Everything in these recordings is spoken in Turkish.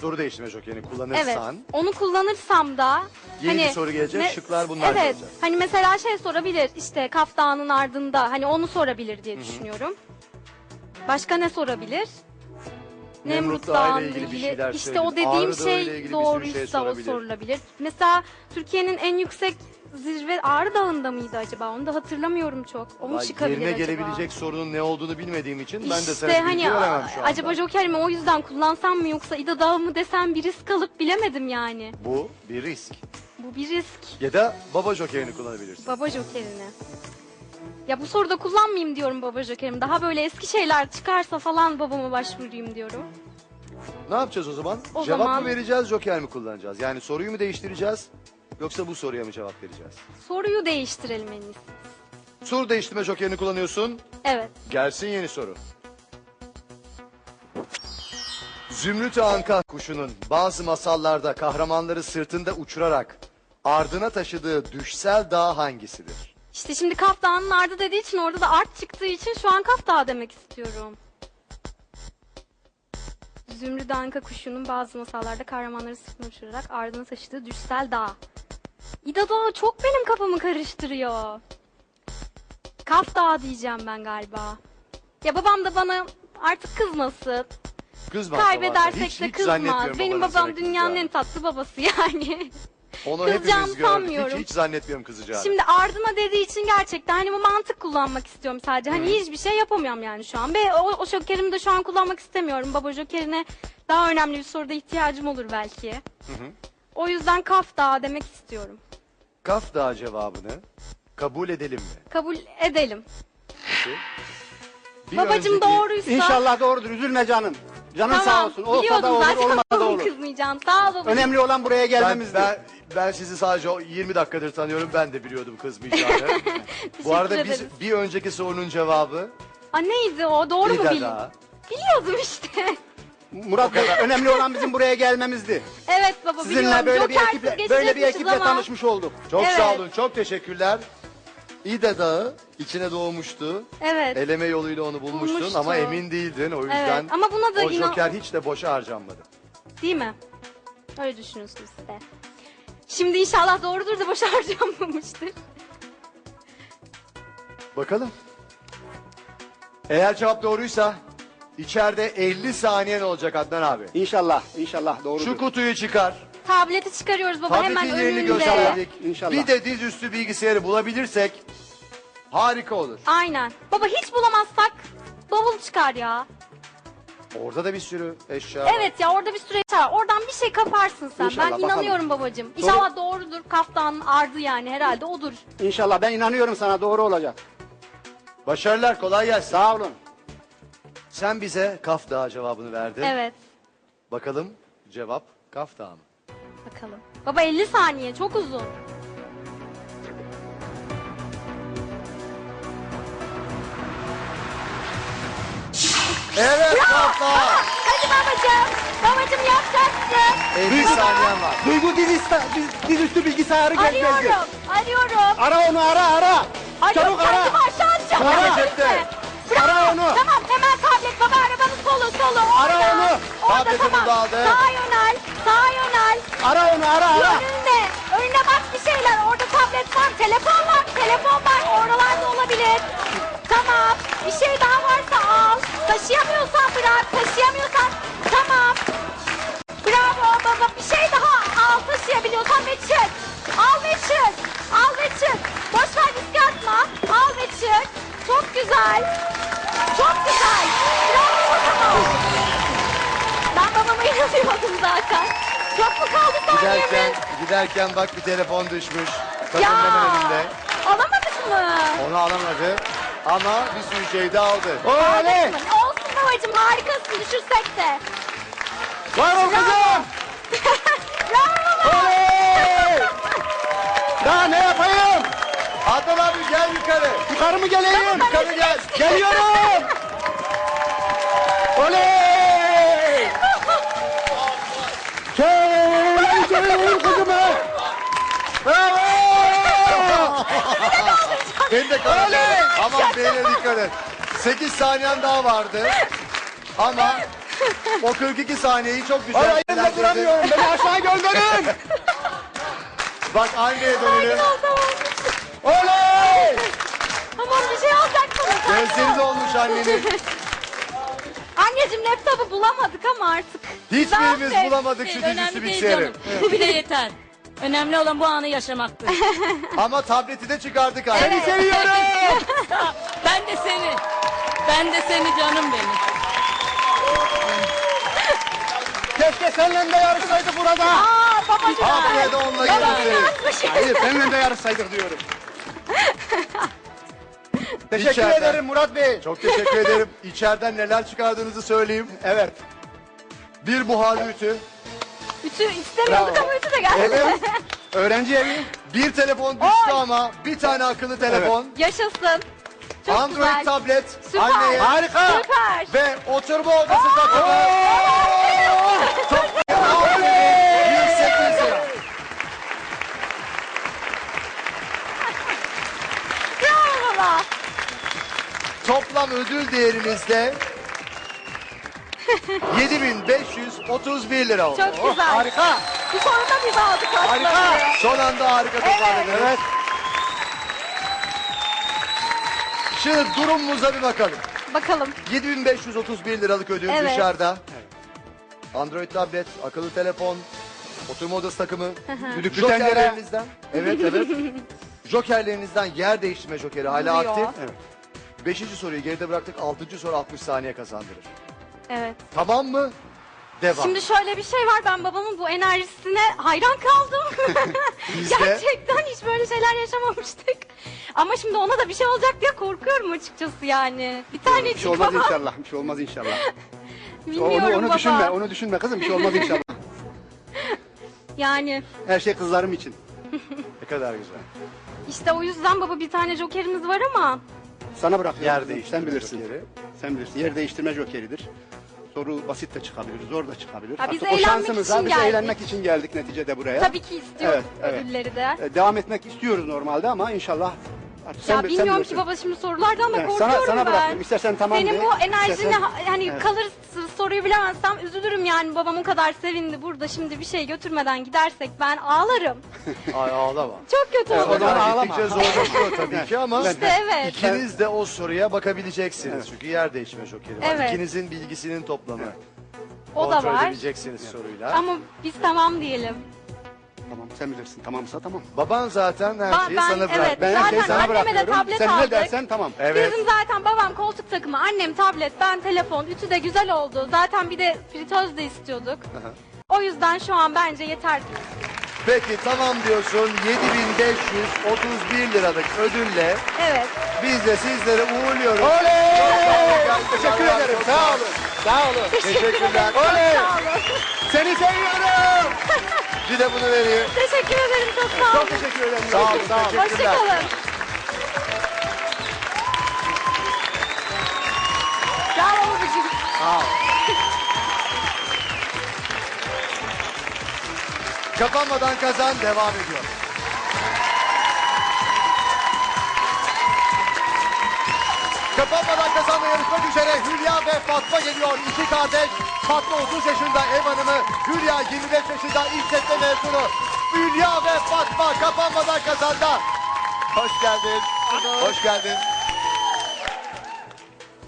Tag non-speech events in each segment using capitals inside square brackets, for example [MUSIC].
Soru değiştirme jokerini Evet. kullanırsan Onu kullanırsam da Yeni hani bir soru gelecek, şıklar bunlar Evet. gelecek. Hani mesela şey sorabilir. işte Kaf Dağı'nın ardında hani onu sorabilir diye düşünüyorum. Başka ne sorabilir? Nemrut Nemrut Dağı ile Dağı'nla ilgili bir şeyler işte o dediğim Ağrı Dağı ile ilgili şey sürü doğruysa şey o sorabilir. sorulabilir. Mesela Türkiye'nin en yüksek zirve Ağrı Dağı'nda mıydı acaba? Onu da hatırlamıyorum çok. Onu Vay, çıkabilir yerine acaba. gelebilecek sorunun ne olduğunu bilmediğim için ben de sana bilgi hani veremem şu anda. acaba Joker mi o yüzden kullansam mı yoksa İda Dağı mı desem bir risk alıp bilemedim yani. Bu bir risk. Bu bir risk. Ya da baba jokerini kullanabilirsin. Baba Joker'ini. Ya bu soruda kullanmayayım diyorum baba Joker'imi. Daha böyle eski şeyler çıkarsa falan babama başvurayım diyorum. Ne yapacağız o zaman? O cevap zaman- mı vereceğiz, joker mi kullanacağız? Yani soruyu mu değiştireceğiz? Yoksa bu soruya mı cevap vereceğiz? Soruyu değiştirelim en iyisi. Soru değiştirme jokerini kullanıyorsun. Evet. Gelsin yeni soru. Zümrüt Anka kuşunun bazı masallarda kahramanları sırtında uçurarak ardına taşıdığı düşsel dağ hangisidir? İşte şimdi Kaf Dağı'nın ardı dediği için orada da art çıktığı için şu an Kaf Dağı demek istiyorum. Zümrüt Anka kuşunun bazı masallarda kahramanları sırtına uçurarak ardına taşıdığı düşsel dağ. İda Dağı çok benim kafamı karıştırıyor. Kaf Dağı diyeceğim ben galiba. Ya babam da bana artık kızmasın. Kızmaz. Kaybedersek Hiç- de hiç kızmaz. zannetmiyorum Benim babanın babam dünyanın en kızacağını. tatlı babası [LAUGHS] yani. Onu hepimiz gördük. sanmıyorum. Hiç, hiç zannetmiyorum kızacağını. Şimdi ardına dediği için gerçekten hani bu mantık kullanmak istiyorum sadece. Hani hiçbir şey yapamıyorum yani şu an. Ve o, o jokerimi de şu an kullanmak istemiyorum. Baba jokerine daha önemli bir soruda ihtiyacım olur belki. O yüzden kaf dağı demek istiyorum. Kaf Dağı cevabını kabul edelim mi? Kabul edelim. Peki. Bir Babacım önceki- doğruysa... İnşallah doğrudur. Üzülme canım. Canın Tamam, sağ olsun. Olsa biliyordum da olur, zaten olmasa da olur. kızmayacağım. Sağ ol babacığım. Önemli olan buraya Ben, gelmemizdi. ben, ben sizi sadece o 20 dakikadır tanıyorum. Ben de biliyordum kızmayacağını. [LAUGHS] Bu arada biz, ederiz. bir önceki sorunun cevabı Aa, neydi o? Doğru mu İda bildim? Dağı. Biliyordum işte. Murat Bey, önemli olan bizim buraya gelmemizdi. evet baba Sizinle biliyorum. böyle bir ekiple, böyle bir ekiple ama- tanışmış olduk. Çok Evet. sağ olun, çok teşekkürler. İda Dağı içine doğmuştu. Evet. Eleme yoluyla onu bulmuştun Bulmuştu. ama emin değildin. O yüzden Evet, ama buna da o inan- joker hiç de boşa harcanmadı. Değil mi? Öyle düşünüyorsunuz siz de. Şimdi inşallah doğrudur da boş [LAUGHS] harcanmamıştır. Bakalım. Eğer cevap doğruysa içeride 50 saniyen olacak Adnan abi. İnşallah, inşallah doğrudur. Şu kutuyu çıkar. Tableti çıkarıyoruz baba hemen ki yerini önünde. gösterdik. İnşallah. Bir de dizüstü bilgisayarı bulabilirsek harika olur. Aynen. Baba hiç bulamazsak bavul çıkar ya. Orada da bir sürü eşya var. Evet ya orada bir süre çıkar. Oradan bir şey kaparsın sen. İnşallah, ben bakalım. inanıyorum babacığım. İnşallah doğrudur. Kaftanın ardı yani herhalde odur. İnşallah ben inanıyorum sana doğru olacak. Başarılar kolay gelsin. Sağ olun. Sen bize Kaf Dağı cevabını verdin. Evet. Bakalım cevap Kaf Dağı mı? Bakalım. Baba 50 saniye çok uzun. Evet Kaf Dağı. Hadi babacığım. Babacığım yapacaksın. 50 saniyen var. Duygu dizüstü, diz, dizüstü bilgisayarı geldi. Arıyorum. Arıyorum. Ara onu ara ara. Arıyorum Çabuk ara. kendimi aşağı atacağım. Ara. Etme. Bravo. Ara onu. Tamam hemen tablet baba arabanın solu solu. Ara Orada. onu. Orada Tableti tamam. burada aldı. Sağa yönel. Sağa yönel. Ara onu ara ara. Önünde. Önüne bak bir şeyler. Orada tablet var. Telefon var. Telefon var. Oralarda olabilir. Tamam. Bir şey daha varsa al. Taşıyamıyorsan bırak. Taşıyamıyorsan. Tamam. Kaldı Giderken, saniyemiz? giderken bak bir telefon düşmüş. Kadın Ya hemen önünde. alamadık mı? Onu alamadı. Ama bir sürü şey de aldı. Oley. Aldık mı? Olsun babacığım harikasın düşürsek de. Var ol kızım. [LAUGHS] Bravo baba. Oley. [LAUGHS] Daha ne yapayım? Adnan abi gel yukarı. Yukarı mı geleyim? Yukarı gel. Geliyorum. [LAUGHS] Oley! Söyle kızımı. Bravo! Beni de kaldı. Aman beyler dikkat et. 8 saniyen daha vardı. Ama O 42 saniyeyi çok güzel. Ay elimde değerlendirdin. duramıyorum. Beni aşağı gönderin. Bak anneye dönelim. Oley. Tamam bir şey olacak sana. Gözleri dolmuş annenin. Anneciğim laptopu bulamadık ama artık. Hiçbirimiz Zaten- bulamadık şu Önemli dizüstü değil bilgisayarı. canım. Bu bile yeter. Önemli olan bu anı yaşamaktı. [LAUGHS] Ama tableti de çıkardık anne. Evet. Seviyorum. [LAUGHS] ben de seni. Ben de seni canım benim. Keşke seninle de yarışsaydık burada. Aa babacığım. Haftaya da onunla görüşürüz. Hayır seninle de yarışsaydık diyorum. [LAUGHS] Teşekkür İçeriden. ederim Murat Bey. Çok teşekkür ederim. İçeriden neler çıkardığınızı söyleyeyim. Evet. Bir buharlı ütü, Ütü istemiyorduk Bravo. ama ütü de geldi. Evet. [LAUGHS] Öğrenci evi. bir telefon düştü ama bir tane akıllı telefon, Yaşasın. Çok Android güzel. tablet, Süper. anneye Harika. Süper. ve oturma odası takımı. Toplam 108 lira. Bravo baba. Toplam ödül değerimizde 7531 lira oldu. Çok güzel. Harika. Bu sonunda biz aldık aslında. Harika. Son anda harika toparladınız. Evet. Şimdi durumumuza bir bakalım. Bakalım. 7531 liralık ödül Evet. dışarıda. Android tablet, akıllı telefon, oturma odası takımı, Düdüklü tencere. jokerlerinizden. Evet evet. [LAUGHS] Jokerlerinizden yer değiştirme jokeri hala Duruyor. aktif. Evet. Beşinci soruyu geride bıraktık. Altıncı soru 60 saniye kazandırır. Evet. Tamam mı? Devam. Şimdi şöyle bir şey var. Ben babamın bu enerjisine hayran kaldım. [LAUGHS] [LAUGHS] Biz de. Gerçekten hiç böyle şeyler yaşamamıştık. Ama şimdi ona da bir şey olacak diye korkuyorum açıkçası yani. Bir Bir tanecik şey olmaz baba. inşallah. Bir şey olmaz inşallah. [LAUGHS] Bilmiyorum onu onu baba. düşünme. Onu düşünme kızım. Bir şey olmaz inşallah. Yani Her şey kızlarım için. Ne kadar güzel. işte o yüzden baba bir tane jokerimiz var ama. Sana bırakıyorum. Yer değiştirme Sen bilirsin. jokeri. Sen bilirsin. Yer değiştirme jokeridir. Soru basit de çıkabilir, zor da çıkabilir. Ha, biz Artık o eğlenmek şansımıza için biz geldik. eğlenmek için geldik neticede buraya. Tabii ki istiyoruz Evet, evet. ödülleri de. Ee, Devam etmek istiyoruz normalde ama inşallah artık sen, ya sen bilmiyorum bilirsin. ki baba şimdi sorulardan da korkuyorum sana- sana ben. bırakıyorum. İstersen tamam Senin de, bu enerjine istersen- ha- hani Evet. kalır soruyu bilemezsem üzülürüm yani babamın kadar sevindi burada şimdi bir şey götürmeden gidersek ben ağlarım. [LAUGHS] Ay ağlama. Çok kötü olur. o zaman ağlama. gittikçe zorlaşıyor [LAUGHS] tabii ki ama İşte evet. ikiniz de o soruya bakabileceksiniz. Evet. Çünkü yer değişme jokeri var. Evet. İkinizin bilgisinin toplamı. O da Kontrol var. edebileceksiniz soruyla. Ama biz tamam diyelim. Tamam sen bilirsin. Tamamsa tamam. Baban zaten her Ba- şeyi ben- sana bırak. evet. Ben her şeyi Zaten sana anneme de bırakıyorum. tablet Sen aldık. ne dersen tamam. Evet. Bizim zaten babam koltuk takımı, annem tablet, ben telefon, ütü de güzel oldu. Zaten bir de fritöz de istiyorduk. O yüzden şu an bence yeter. Peki tamam diyorsun 7531 liralık ödülle Evet. biz de sizleri uğurluyoruz. Oley! Çok Teşekkür sağ olun. ederim. Sağ olun. Sağ olun. Teşekkürler. Çok Oley! sağ olun. Seni seviyorum. [LAUGHS] Bir de bunu vereyim. Teşekkür ederim çok sağ olun. Çok teşekkür ederim. Sağ olun, sağ olun. Teşekkürler. Hoşçakalın. Bravo babacığım. Sağ ol. Kapanmadan kazan devam ediyor. Kapanmadan kazanla yarışmak üzere Hülya ve Fatma geliyor. İki kardeş. Fatma 30 yaşında ev hanımı. Hülya 25 yaşında işletme mezunu. Hülya ve Fatma kapanmadan kazanda. Hoş geldin. Hoş geldin.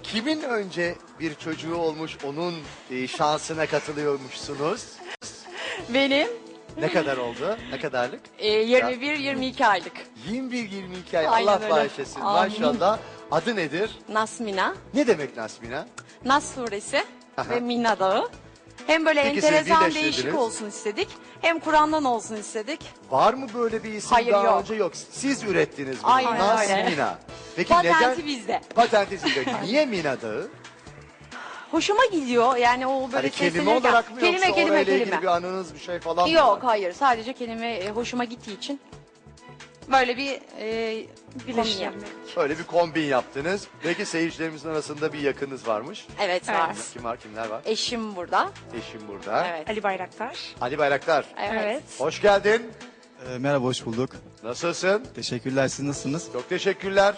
Kimin önce bir çocuğu olmuş onun e, şansına katılıyormuşsunuz? Benim Ne kadar oldu? Ne kadarlık? e, 21-22 aylık. 21-22 ay Aynen Allah öyle. bağışlasın Amin. maşallah. Adı nedir? Nasmina, Ne demek Nasmina? Nas suresi. Ve Minna Dağı. Hem böyle İkisini enteresan birleştirdiniz. değişik olsun istedik. Hem Kur'an'dan olsun istedik. Var mı böyle bir isim Hayır, daha yok. önce yok. Siz ürettiniz bunu. Aynen öyle. Nasmina. Peki Patenti neden? bizde. Patenti sizde. Niye Mina Dağı? Hoşuma gidiyor. Yani o böyle Hani kelime seslenirken- olarak mı kelime, yoksa kelime, orayla ilgili kelime. bir anınız bir şey falan mı Yok hayır sadece kelime e, hoşuma gittiği için böyle bir e, kombin yaptık. Öyle bir kombin yaptınız. Peki seyircilerimizin arasında bir yakınız varmış. Evet, var. Kim var kimler var? Eşim burada. Eşim burada. Evet. Ali Bayraktar. Ali Bayraktar. Evet. Hoş geldin. Ee, merhaba, hoş bulduk. Nasılsın? Teşekkürler, siz nasılsınız? Çok teşekkürler.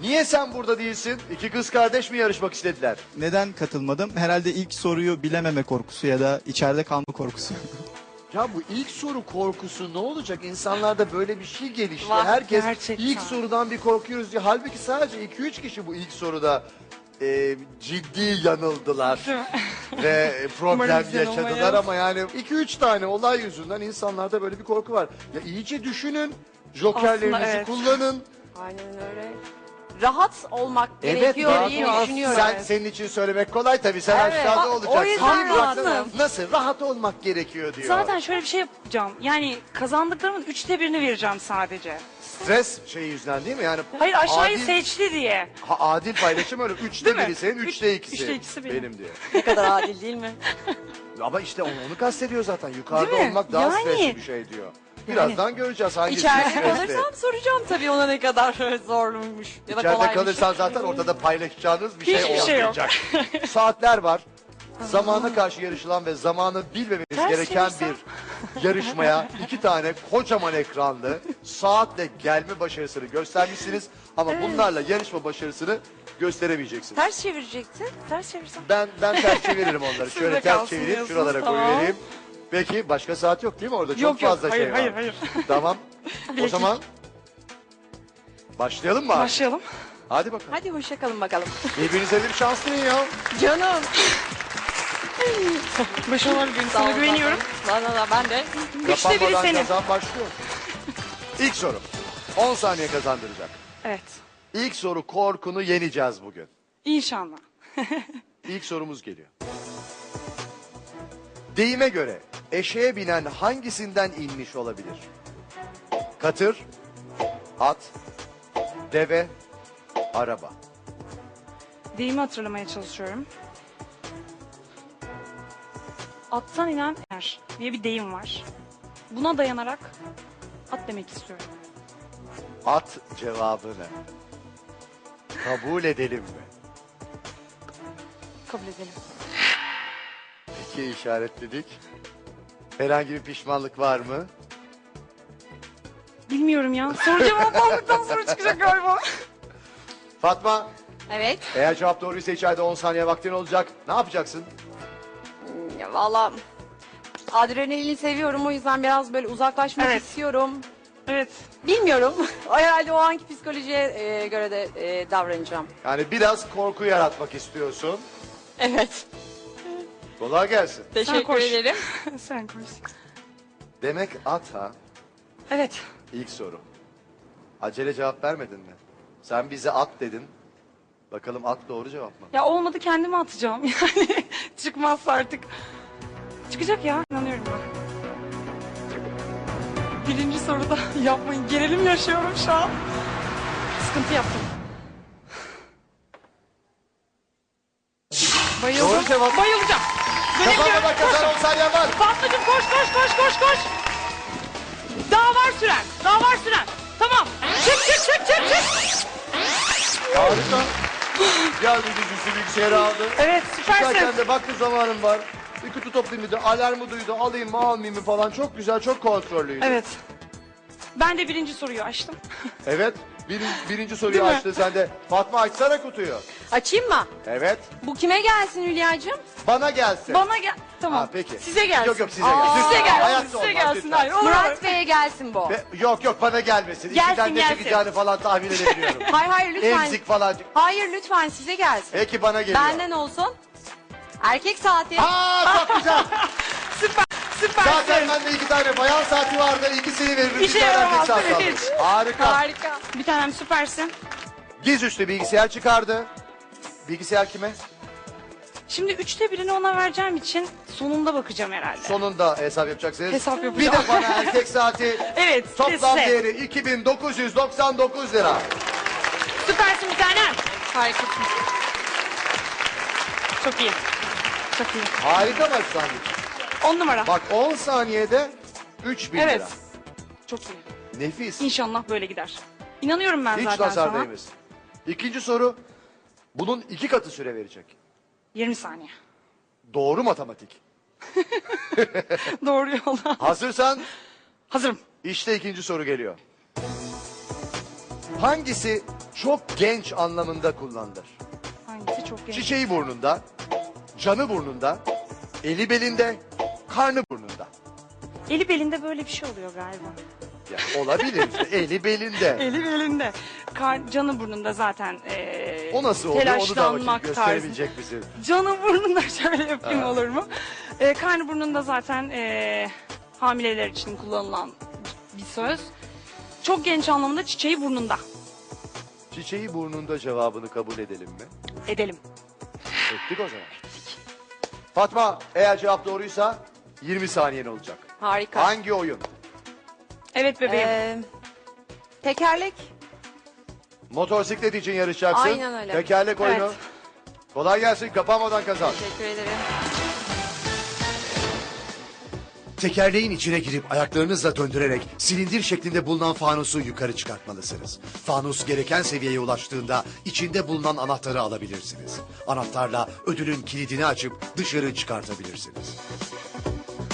Niye sen burada değilsin? İki kız kardeş mi yarışmak istediler? Neden katılmadım? Herhalde ilk soruyu bilememe korkusu ya da içeride kalma korkusu. [LAUGHS] Ya bu ilk soru korkusu ne olacak? İnsanlarda böyle bir şey gelişti. Var, Herkes gerçekten. ilk sorudan bir korkuyoruz diye. Halbuki sadece 2-3 kişi bu ilk soruda e, ciddi yanıldılar. ve [LAUGHS] problem Umarım biz yaşadılar ama yani 2-3 tane olay yüzünden insanlarda böyle bir korku var. Ya iyice düşünün. Jokerlerinizi Aslında evet. kullanın. Aynen öyle. Rahat olmak Evet, gerekiyor rahat diye ol. düşünüyorum. Sen senin için söylemek kolay tabii. Sen Evet, aşağıda bak, olacaksın. o yüzden rahatım. Nasıl? Rahat olmak gerekiyor diyor. Zaten şöyle bir şey yapacağım. Yani kazandıklarımın üçte birini vereceğim sadece. Stres şeyi yüzünden değil mi? Yani Hayır aşağıyı adil- seçti diye. Ha, adil paylaşım öyle. Üçte Değil mi? biri senin, üçte ikisi. üçte ikisi benim. diyor. Ne kadar adil değil mi? Ama işte onu, onu kastediyor zaten. Yukarıda Değil mi? olmak daha Yani. stresli bir şey diyor. Birazdan göreceğiz hangisi İçeride kalırsam soracağım tabii ona ne kadar [LAUGHS] zorluymuş. Ya da İçeride kolaymış. kalırsan zaten ortada paylaşacağınız bir şey Hiçbir şey yok. olmayacak. Saatler var. Zamana karşı yarışılan ve zamanı bilmemeniz Ters gereken çevirsem? bir yarışmaya iki tane kocaman ekranlı saatle gelme başarısını göstermişsiniz. Ama bunlarla yarışma başarısını gösteremeyeceksiniz. Ters çevirecektin. Ters çevirsem. Ben ben ters çeviririm onları. [LAUGHS] Şöyle de ters kalsın diyorsunuz, şuralara tamam. koyuvereyim. Peki başka saat yok değil mi orada? Çok Yok, yok. fazla Hayır, şey var. hayır, hayır. [LAUGHS] Tamam. o zaman başlayalım mı? abi? Başlayalım. Hadi bakalım. Hadi hoşça kalın bakalım. Birbirinize bir şans ya. Canım. Başarılar gün Sağ sana güveniyorum. Bana da ben de. Üçte biri Kapanmadan senin. kazan başlıyor. İlk soru. 10 saniye kazandıracak. Evet. İlk soru korkunu yeneceğiz bugün. İnşallah. [LAUGHS] İlk sorumuz geliyor. Deyime göre eşeğe binen hangisinden inmiş olabilir? Katır, at, deve, araba. Deyimi hatırlamaya çalışıyorum. Attan inen er diye bir deyim var. Buna dayanarak at demek istiyorum. At cevabını kabul edelim mi? Kabul edelim. İki işaretledik. Herhangi bir pişmanlık var mı? Bilmiyorum ya. Soru cevap aldıktan sonra çıkacak galiba. Fatma, Evet. eğer cevap doğruysa içeride 10 saniye vaktin olacak. Ne yapacaksın? Ya valla adrenalini seviyorum o yüzden biraz böyle uzaklaşmak Evet. istiyorum. Evet. Bilmiyorum. [LAUGHS] Herhalde o anki psikolojiye e, göre de e, davranacağım. Yani biraz korku yaratmak istiyorsun. Evet. Kolay gelsin. Teşekkür koş. ederim. [LAUGHS] Sen konuş. Demek at ha. Evet. İlk soru. Acele cevap vermedin mi? Sen bize at dedin. Bakalım at doğru cevap mı? Ya olmadı kendime atacağım [LAUGHS] yani. Çıkmazsa artık. Çıkacak ya. inanıyorum ben. Birinci soruda [LAUGHS] yapmayın. Gerilim yaşıyorum şu an. Sıkıntı yaptım. Bayıldım. Doğru cevap. Bayılacağım. Kazan 10 saniye var. Fatmacığım koş koş koş koş koş. Daha var süren. Daha var süren. Tamam. Çık çık çık çık çık. Harika. Geldi dizisi bilgisayarı aldı. Evet süpersin. Zaten de baktı zamanım var. Bir kutu toplayayım dedi. Alarmı duydu. Alayım mı almayayım mı falan. Çok güzel, çok kontrollüydü. Evet. Ben de birinci soruyu açtım. Evet. Bir, birinci soruyu Değil mi? açtı sen de. Fatma açsana kutuyu. Açayım mı? Evet. Bu kime gelsin Hülya'cığım? Bana gelsin. Bana gel. Tamam. Ha, peki. Size gelsin. Yok yok size Aa, gelsin. Size gelsin. Hayatta Size olmaz, gelsin. lütfen. Hayır, olur. Murat Bey'e gelsin bu. Ve- yok yok bana gelmesin. Gelsin, İçinden ne gelsin. çıkacağını falan tahmin edebiliyorum. [LAUGHS] Hayır hayır lütfen. Emzik falan. Hayır lütfen size gelsin. Peki bana geliyor. Benden olsun. Erkek saati. Aa çok güzel. [LAUGHS] Süper. Süper. Zaten bende iki tane bayan saati vardı. İkisini veririm. İşe bir tane erkek yaramaz, saati alırım. Harika. Harika. Bir tanem süpersin. Dizüstü bilgisayar çıkardı. Bilgisayar kime? Şimdi üçte birini ona vereceğim için sonunda bakacağım herhalde. Sonunda hesap yapacaksınız. Hesap Bir yapacağım. de bana erkek saati [LAUGHS] Evet. toplam size. değeri 2999 lira. Süpersin bir tanem. Harikasın. Çok iyi. Çok iyi. Harika başlangıç. On numara. Bak 10 saniyede 3000 evet. lira. Çok iyi. Nefis. İnşallah böyle gider. İnanıyorum ben Hiç zaten nazar sana. değmesin. İkinci soru. Bunun iki katı süre verecek. 20 saniye. Doğru matematik. [LAUGHS] Doğru yola. Hazırsan Hazırım. işte ikinci soru geliyor. Hangisi çok genç anlamında kullanılır. Hangisi çok genç? Çiçeği burnunda, canı burnunda, eli belinde, karnı burnunda. Eli belinde böyle bir şey oluyor galiba. Yani olabilir işte eli belinde. [LAUGHS] Eli belinde. Kar, canı burnunda zaten. Ee, O nasıl oluyor onu da bakayım telaşlanmak tarzı. gösterebilecek misin? Canı burnunda [LAUGHS] şöyle yapayım olur mu? Ee, karnı burnunda zaten ee, hamileler için kullanılan bir söz. Çok genç anlamında çiçeği burnunda. Çiçeği burnunda cevabını kabul edelim mi? Edelim. Ettik o zaman. Fatma eğer cevap doğruysa 20 saniyen olacak. Harika. Hangi oyun? Evet bebeğim. Ee, tekerlek. Motosiklet için yarışacaksın. Aynen öyle. Tekerlek oyunu. Evet. Kolay gelsin kapanmadan kazan. Teşekkür ederim. Tekerleğin içine girip ayaklarınızla döndürerek silindir şeklinde bulunan fanusu yukarı çıkartmalısınız. Fanus gereken seviyeye ulaştığında içinde bulunan anahtarı alabilirsiniz. Anahtarla ödülün kilidini açıp dışarı çıkartabilirsiniz.